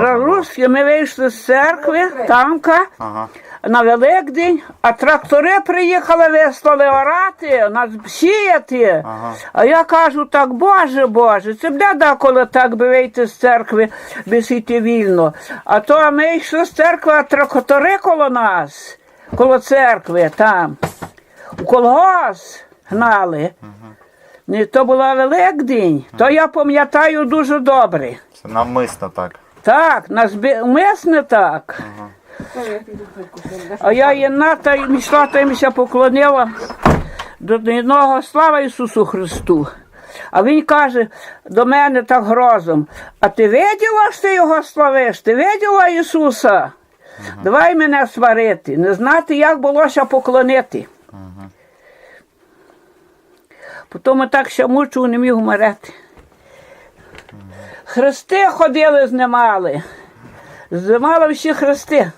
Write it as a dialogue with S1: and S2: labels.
S1: Раруськи, ми вийшли з церкви, тамка,
S2: Ага.
S1: на Великдень, а трактори приїхали, вислали орати, нас сіяти.
S2: Ага.
S1: А я кажу так, Боже, Боже, це бляда, коли так би вийти з церкви, без йти вільно. А то ми йшли з церкви, а трактори коло нас, коло церкви там. У колгосп гнали. Не, то була Великдень, то я пам'ятаю дуже добре.
S2: Це навмисно так.
S1: Так, нас мисне так. А я єдна та й йшла та й поклонила до одного слава Ісусу Христу. А він каже до мене так грозом: А ти виділа, що ти його славиш? Ти виділа Ісуса? Давай мене сварити, не знати, як булося поклонити. Потім так ще мучив, не міг умерти. Хрести ходили, знімали. Знімали всі хрести.